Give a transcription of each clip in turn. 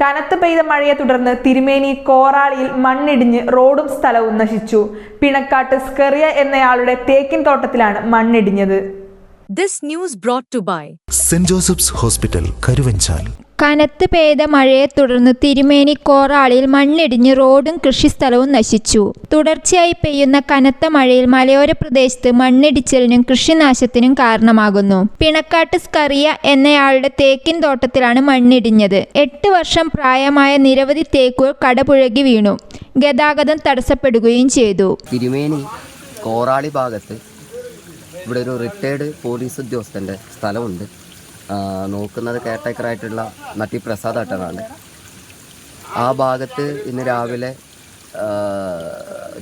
കനത്ത് പെയ്ത മഴയെ തുടർന്ന് തിരുമേനി കോറാളിയിൽ മണ്ണിടിഞ്ഞ് റോഡും സ്ഥലവും നശിച്ചു. പിണക്കാട്ട് സ്കെറിയ എന്നയാളുടെ തേക്കിൻ തോട്ടത്തിലാണ് മണ്ണിടിഞ്ഞത്. This news brought to by Saint Joseph's Hospital Karuvanchal കനത്ത് പെയ്ത മഴയെ തുടർന്ന് തിരുമേനി കോറാളിയിൽ മണ്ണിടിഞ്ഞ് റോഡും കൃഷിസ്ഥലവും നശിച്ചു. തുടർച്ചയായി പെയ്യുന്ന കനത്ത മഴയിൽ മലയോര പ്രദേശത്ത് മണ്ണിടിച്ചിലിനും കൃഷിനാശത്തിനും കാരണമാകുന്നു. പിണക്കാട്ട് സ്കറിയ എന്നയാളുടെ തേക്കിൻ തോട്ടത്തിലാണ് മണ്ണിടിഞ്ഞത്. എട്ട് വർഷം പ്രായമായ നിരവധി തേക്കുകൾ കടപുഴകി വീണു. ഗതാഗതം തടസ്സപ്പെടുകയും ചെയ്തു. തിരുമേനി കോറാളി ഭാഗത്ത് ഇവിടെ ഒരു റിട്ടയർഡ് പോലീസ് ഉദ്യോഗസ്ഥന്റെ സ്ഥലമുണ്ട്. നോക്കുന്നത് കെയർടേക്കറായിട്ടുള്ള നട്ടി പ്രസാദ് ആട്ടനാണ് ആ ഭാഗത്ത് ഇന്ന് രാവിലെ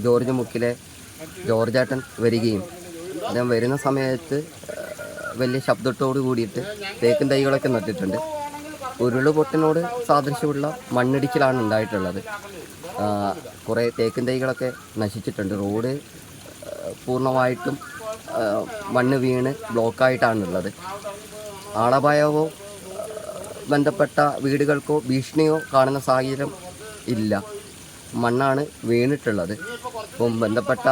ജോർജ് മുക്കിലെ ജോർജ് ആട്ടൻ വരികയും അദ്ദേഹം വരുന്ന സമയത്ത് വലിയ ശബ്ദത്തോട് കൂടിയിട്ട് തേക്കും തൈകളൊക്കെ നട്ടിട്ടുണ്ട്. ഉരുളുപൊട്ടിനോട് സാദൃശ്യമുള്ള മണ്ണിടിച്ചിലാണ് ഉണ്ടായിട്ടുള്ളത്. കുറേ തേക്കും തൈകളൊക്കെ നശിച്ചിട്ടുണ്ട്. റോഡ് പൂർണമായിട്ടും മണ്ണ് വീണ് ബ്ലോക്കായിട്ടാണുള്ളത്. ആളപായമോ ആ, ബന്ധപ്പെട്ട വീടുകൾക്കോ ഭീഷണിയോ കാണുന്ന സാഹചര്യം ഇല്ല. മണ്ണാണ് വീണിട്ടുള്ളത്. അപ്പം ബന്ധപ്പെട്ട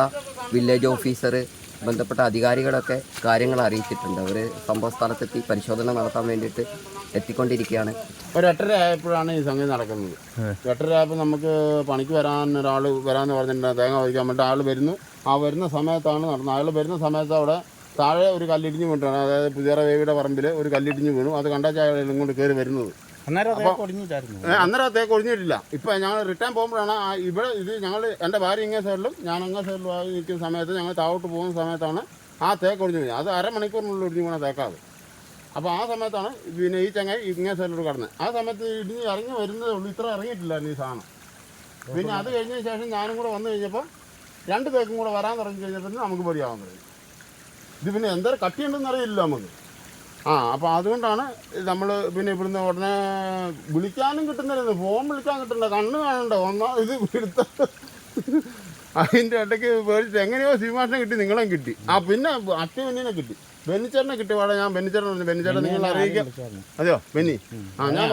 വില്ലേജ് ഓഫീസർ ബന്ധപ്പെട്ട അധികാരികളൊക്കെ കാര്യങ്ങൾ അറിയിച്ചിട്ടുണ്ട്. അവർ സംഭവ സ്ഥലത്തെത്തി പരിശോധന നടത്താൻ വേണ്ടിയിട്ട് എത്തിക്കൊണ്ടിരിക്കുകയാണ്. ഒരു എട്ടര ആയപ്പോഴാണ് ഈ സംഗതി നടക്കുന്നത്. എട്ടര ആയപ്പോൾ നമുക്ക് പണിക്ക് വരാൻ ഒരാൾ വരാമെന്ന് പറഞ്ഞിട്ടുണ്ട്. തേങ്ങ വഹിക്കാൻ വേണ്ടി ആൾ വരുന്നു. ആ വരുന്ന സമയത്താണ് നടന്നത്. അയാൾ വരുന്ന സമയത്ത് അവിടെ താഴെ ഒരു കല്ലിടിഞ്ഞ് വീണിട്ടാണ് അതായത് പുതിയ വേവിയുടെ പറമ്പിൽ ഒരു കല്ലിടിഞ്ഞ് വീണു. അത് കണ്ടാച്ചാൽ അയാൾ ഇങ്ങോട്ട് കയറി വരുന്നത്. അന്നേരം അദ്ദേഹം തേക്ക് ഒഴിഞ്ഞിട്ടില്ല ഇപ്പം ഞങ്ങൾ റിട്ടേൺ പോകുമ്പോഴാണ് ഇവിടെ ഇത് ഞങ്ങൾ എന്റെ ഭാര്യ ഇങ്ങേ സൈഡിലും ഞാൻ അങ്ങേ സൈഡിലും ആയി നിൽക്കുന്ന സമയത്ത് ഞങ്ങൾ താഴോട്ട് പോകുന്ന സമയത്താണ് ആ തേക്ക് ഒഴിഞ്ഞു പോയി അത് അരമണിക്കൂറിനുള്ളിൽ ഒഴിഞ്ഞു പോണ തേക്കാത്. അപ്പോൾ ആ സമയത്താണ് പിന്നെ ഈ ചങ്ങായി ഇങ്ങേ സൈഡിലോട് കടന്നത് ആ സമയത്ത് ഇടിഞ്ഞ് ഇറങ്ങി വരുന്നതേ ഉള്ളൂ. ഇത്ര ഇറങ്ങിയിട്ടില്ലായിരുന്നു ഈ സാധനം. പിന്നെ അത് കഴിഞ്ഞതിന് ശേഷം ഞാനും കൂടെ വന്നു കഴിഞ്ഞപ്പോൾ രണ്ട് തേക്കും കൂടെ വരാൻ തുടങ്ങി കഴിഞ്ഞപ്പോൾ നമുക്ക് പൊടിയാവാൻ തുടങ്ങി. ഇത് പിന്നെ എന്തൊരു കട്ടിയുണ്ടെന്ന് അറിയില്ല നമുക്ക്. ആ അപ്പോൾ അതുകൊണ്ടാണ് നമ്മൾ പിന്നെ ഇവിടുന്ന് ഉടനെ വിളിക്കാനും കിട്ടുന്നില്ല ഫോൺ വിളിക്കാൻ കിട്ടുന്നില്ല കണ്ണ് കാണണ്ട? ഒന്നാ ഇത് എടുത്ത അതിന്റെ ഇടയ്ക്ക് പേടിച്ച് എങ്ങനെയോ സീമാഷിനെ കിട്ടി നിങ്ങളും കിട്ടി. ആ പിന്നെ അച്ഛൻ ബെന്നിനെ കിട്ടി. ബെന്നിച്ചേട്ടനെ കിട്ടി പാടെ ഞാൻ ബെന്നിച്ചേട്ടൻ പറഞ്ഞു ബെന്നിച്ചേട്ടൻ നിങ്ങൾ അറിയിക്കാം അതെയോ? ബെന്നി? ആ ഞാൻ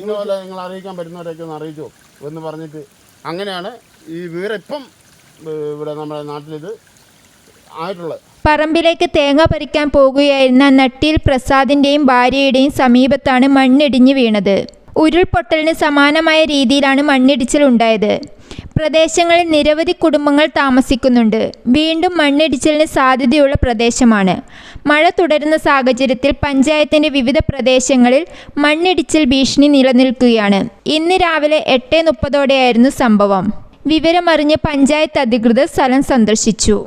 ഇന്നുപോലെ നിങ്ങൾ അറിയിക്കാൻ പറ്റുന്നവരെയൊക്കെ ഒന്ന് അറിയിച്ചോ? എന്ന് പറഞ്ഞിട്ട് അങ്ങനെയാണ് ഈ വിവരം ഇപ്പം ഇവിടെ നമ്മുടെ നാട്ടിലിത് ആയിട്ടുള്ളത്. പറമ്പിലേക്ക് തേങ്ങ പറിക്കാൻ പോകുകയായിരുന്ന നട്ടിയിൽ പ്രസാദിന്റെയും ഭാര്യയുടെയും സമീപത്താണ് മണ്ണിടിഞ്ഞു വീണത്. ഉരുൾപൊട്ടലിന് സമാനമായ രീതിയിലാണ് മണ്ണിടിച്ചിൽ ഉണ്ടായത്. പ്രദേശങ്ങളിൽ നിരവധി കുടുംബങ്ങൾ താമസിക്കുന്നുണ്ട്. വീണ്ടും മണ്ണിടിച്ചിലിന് സാധ്യതയുള്ള പ്രദേശമാണ്. മഴ തുടരുന്ന സാഹചര്യത്തിൽ പഞ്ചായത്തിന്റെ വിവിധ പ്രദേശങ്ങളിൽ മണ്ണിടിച്ചിൽ ഭീഷണി നിലനിൽക്കുകയാണ്. ഇന്ന് രാവിലെ എട്ട് മുപ്പതോടെയായിരുന്നു സംഭവം. വിവരമറിഞ്ഞ് പഞ്ചായത്ത് അധികൃതർ സ്ഥലം സന്ദർശിച്ചു.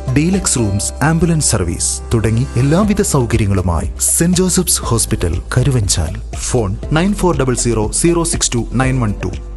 deluxe rooms ambulance service തുടങ്ങി എല്ലാവിധ സൗകര്യങ്ങളുമായി Saint Joseph's Hospital Karuvanchal. Phone nine four double zero zero six two nine one two.